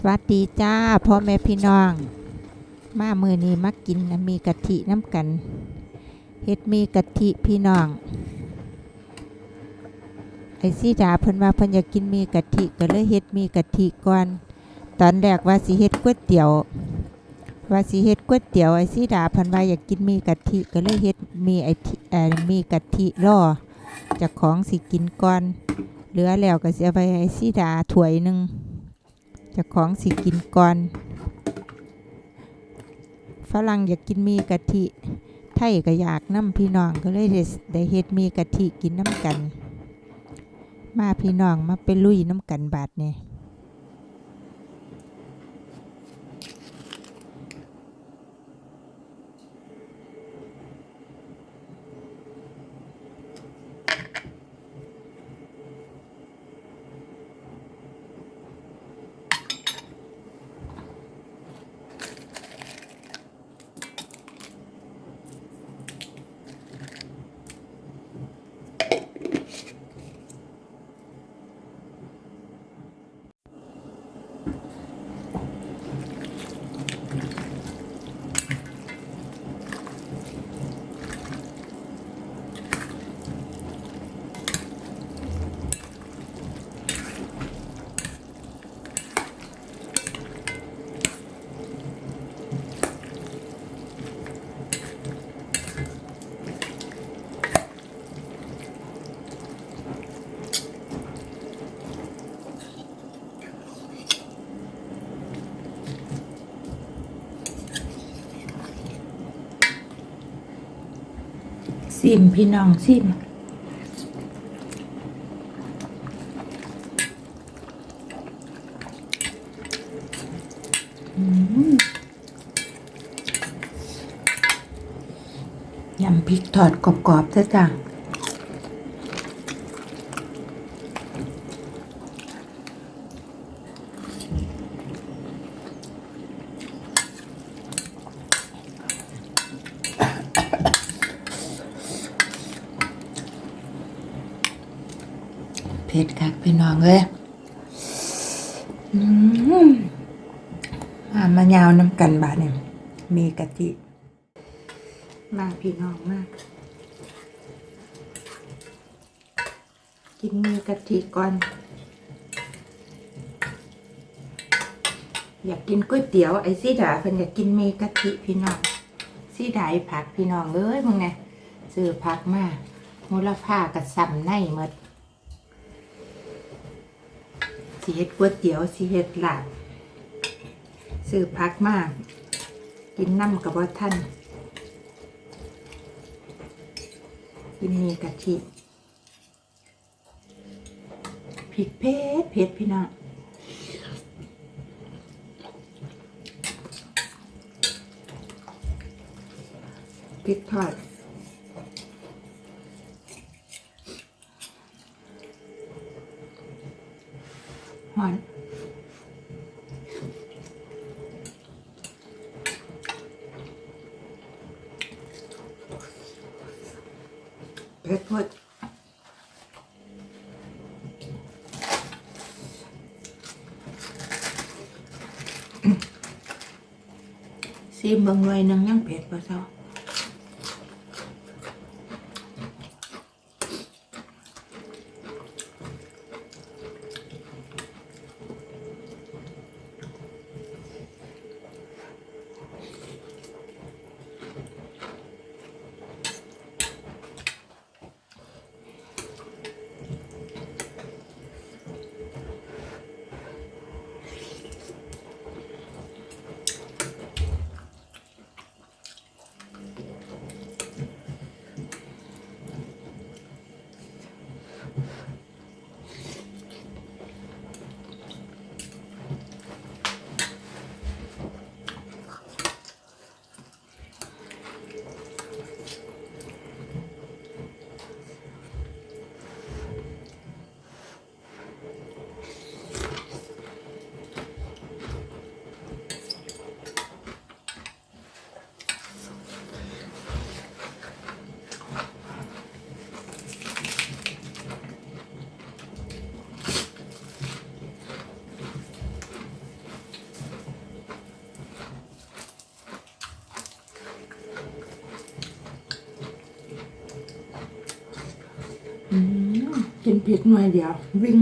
สวัสดีจ้าพ่อแม่พี่น้อง มามือนี้มากินมีกะทิน้ำกันเฮ็ดมีกะทิพี่น้อง ไอซี่ดาเพิ่นว่าเพิ่นอยากกินมีกะทิก็เลยเฮ็ดมีกะทิก่อน ตอนแรกว่าสิเฮ็ดก๋วยเตี๋ยวว่าสิเฮ็ดก๋วยเตี๋ยวไอซี่ดาเพิ่นว่าอยากกินมีกะทิก็เลยเฮ็ดมีไอทิเอ่อมีกะทิรอจากของสิกินก่อน เหลือแล้วก็สิเอาไปให้ไอซี่ดาถ้วยหนึ่ง จะของสิกินก่อน ฝรั่งอยากกินมีกะทิ ไทยก็อยากน้ำพี่น้องก็เลยได้เฮ็ดมีกะทิกินน้ำกัน มาพี่น้องมาไปลุยน้ำกันบาดเนี่ย ซิมพี่น้องซิมอืมยำพริกทอดกรอบๆซะจ้ะเผ็ดคักพี่น้องเอ้ยมมามายาวน้ำกันบาดเนี่ยมีกะทิ มาพี่น้องมาก กินมีกะทิก่อน อยากกินก๋วยเตี๋ยวไอ้ซี่ดาเพิ่นอยากกินมีกะทิพี่น้องซี่ดาผักพี่น้องเอ้ยมึงไงซื้อผักมามูลค่ากับซ้ำในหมด สิเฮ็ดก๋วยเตี๋ยวสิเฮ็ดลาบซื้อผักมากินน้ำกับว่าท่าน กินมีกะทิพริกเผ็ดเผ็ดพี่น้องพริกทอด หอนเผ็ดหมด กินพริกหน่อยเดียว วิ่ง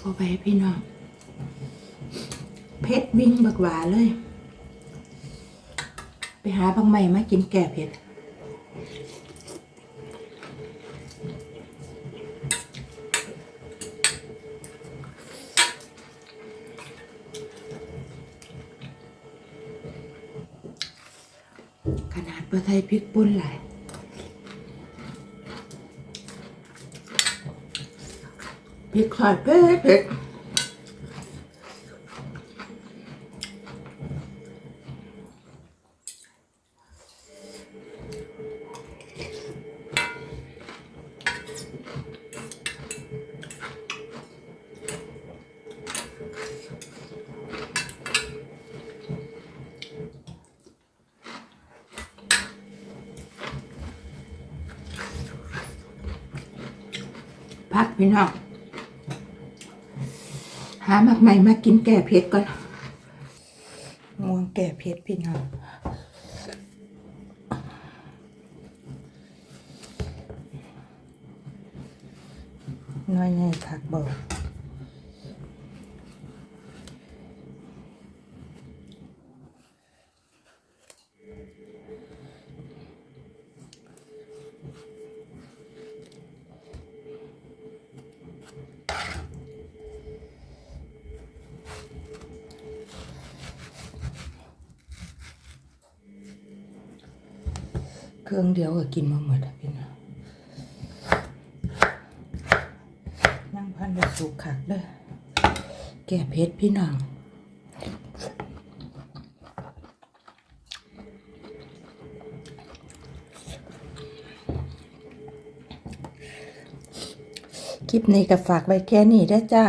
เอาไปพี่น้องเพชรวิ่งบักหวาเลย ไปหาบางใหม่มากินแก่เผ็ดขนาดประไทยพริกป่นหลาย พริกซอยเผ็ดเผ็ดพักพี่น้อง หาหมักใหม่มากินแก่เพชรก่อนม่วงแก่เพชรพี่น้องน้อยใหญ่คักบอก เครื่องเดียวก็กินมาหมดอะพี่น้องนั่งพันไปสุกคักเด้อแก่เผ็ดพี่น้องคลิปนี้ก็ฝากไว้แค่นี้ได้จ้า